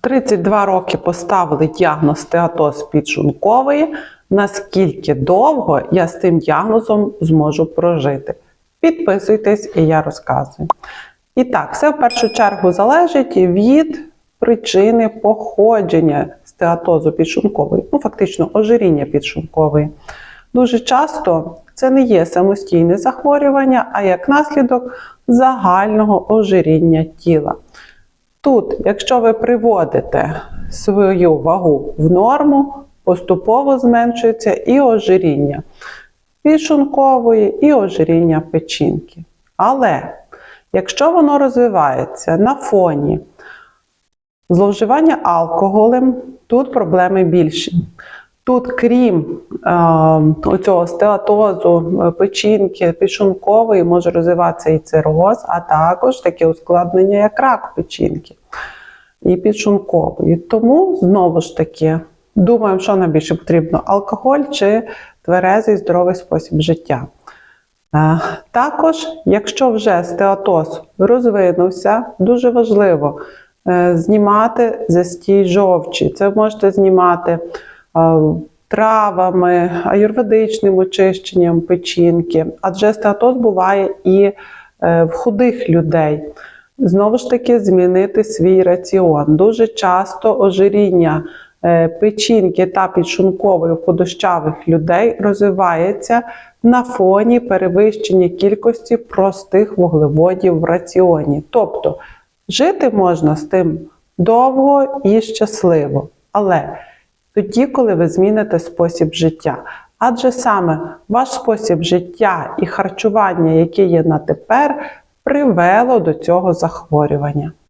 32 роки поставили діагноз стеатоз підшлункової. Наскільки довго я з цим діагнозом зможу прожити? Підписуйтесь і я розказую. І так, все в першу чергу залежить від причини походження стеатозу підшлункової, ну фактично ожиріння підшлункової. Дуже часто це не є самостійне захворювання, а як наслідок загального ожиріння тіла. Тут, якщо ви приводите свою вагу в норму, поступово зменшується і ожиріння пішункової, і ожиріння печінки. Але якщо воно розвивається на фоні зловживання алкоголем, тут проблеми більші. Тут, крім оцього стеатозу, е, печінки, підшлункової, може розвиватися і цироз, а також таке ускладнення, як рак печінки і підшлункової. Тому знову ж таки думаємо, що нам більше потрібно: алкоголь чи тверезий здоровий спосіб життя. Е, Також, якщо вже стеатоз розвинувся, дуже важливо е, знімати застій жовчі. Це можете знімати травами, аюрведичним очищенням печінки, адже стеатоз буває і е, в худих людей. Знову ж таки, змінити свій раціон. Дуже часто ожиріння е, печінки та підшлункової у худощавих людей розвивається на фоні перевищення кількості простих вуглеводів в раціоні. Тобто жити можна з тим довго і щасливо, але тоді, коли ви зміните спосіб життя. Адже саме ваш спосіб життя і харчування, яке є на тепер, привело до цього захворювання.